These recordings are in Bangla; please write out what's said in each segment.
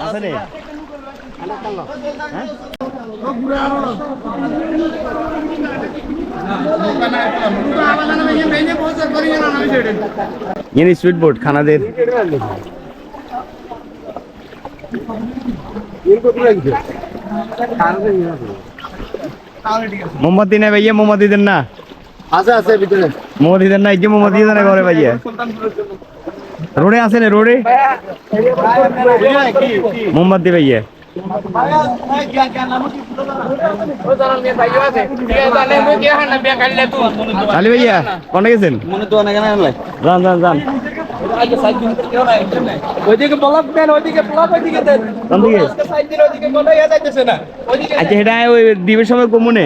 আছে রে ये स्वीट बोर्ड खाना दे মোমবাতি নেই ভাইয়া মোমবাতি দেন না আছে আছে ভিতরে। মোমবাতি দেন না এই যে দেন ঘরে ভাইয়া। রোডে আছে না রোডে? মোমবাতি ভাইয়া। আলি ভাইয়া কোনে গেছেন? মনে নাই যান। আচ্ছা সেটা ওই দিবের সময় কমুনে?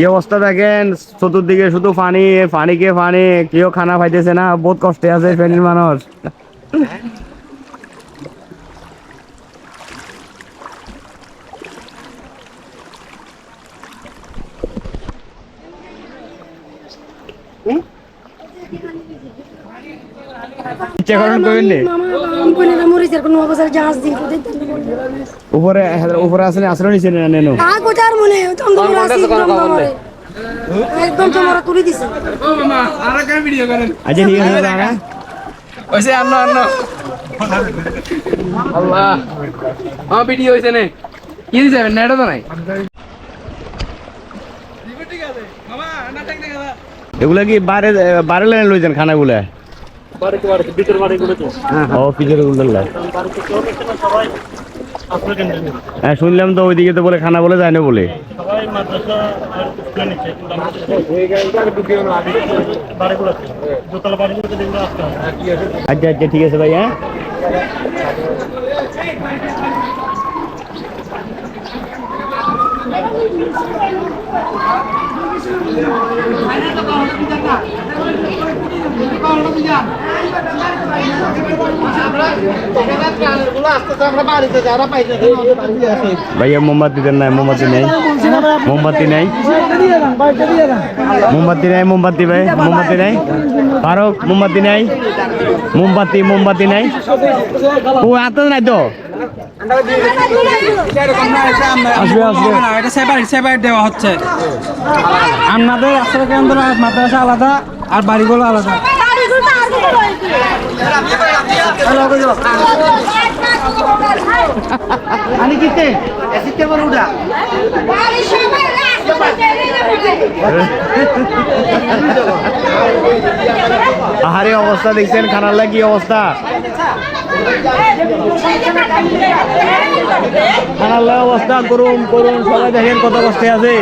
এই অবস্থা দেখেন, চতুর্দিকে শুধু পানি পানি কে পানি কেউ খানা পাইতেছে না, বহুত কষ্টে আছে ফ্যামিলির মানুষ। ইচ্ছা করেন করেন নি? কোম্পানিরা মরিচের কোনো অবস্থায় জাহাজ দিন কোথায় উপরে উপরে আসলে আসলে নিচে না নেনো? কা কোটার মনে একদম তোমারে দিছে ও মামা আর একটা ভিডিও করেন আচ্ছা ঠিক আছে দাদা ওইসে আন্ন আন্ন। আল্লাহ। আমার ভিডিও হইছে নে। কি দিছে নেট তো নাই। এগুলা কি বাইরে বাইরে লাইনে লইছেন খানাগুলা? ও পিছেরগুলো হ্যাঁ শুনলাম তো ওইদিকে তো বলে খানা বলে যায় না বলে। আচ্ছা আচ্ছা ঠিক আছে ভাই হ্যাঁ। ভাইয়া, মোমবাতি দেন নাই, মোমবাতি নেই। মোমবাতি নেই। মোমবাতি নাই, মোমবাতি ভাই, মোমবাতি নাই। ফারুক, মোমবাতি নাই। মোমবাতি মোমবাতি নাই। ও, এত নাই তো আপনাদের আশ্রয় কেন্দ্র মাদ্রাসা আলাদা। আর বাড়িগুলো আলাদা। আহারে অবস্থা দেখছেন, খানার লাগি অবস্থা। খানার লাগি অবস্থা করুন করুন সবাই দেখেন কত কষ্টে আছে।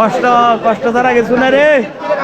কষ্ট কষ্ট ছাড়া কিছু না রে।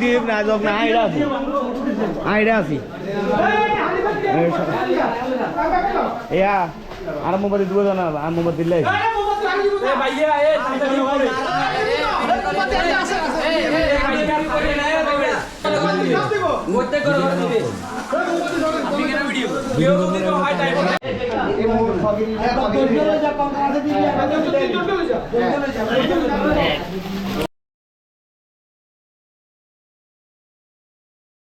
দিব না যোগ না আইডা আছি আইডা আছি এয়া আর মোবাইল দিব জানা আর মোবাইল দিলে।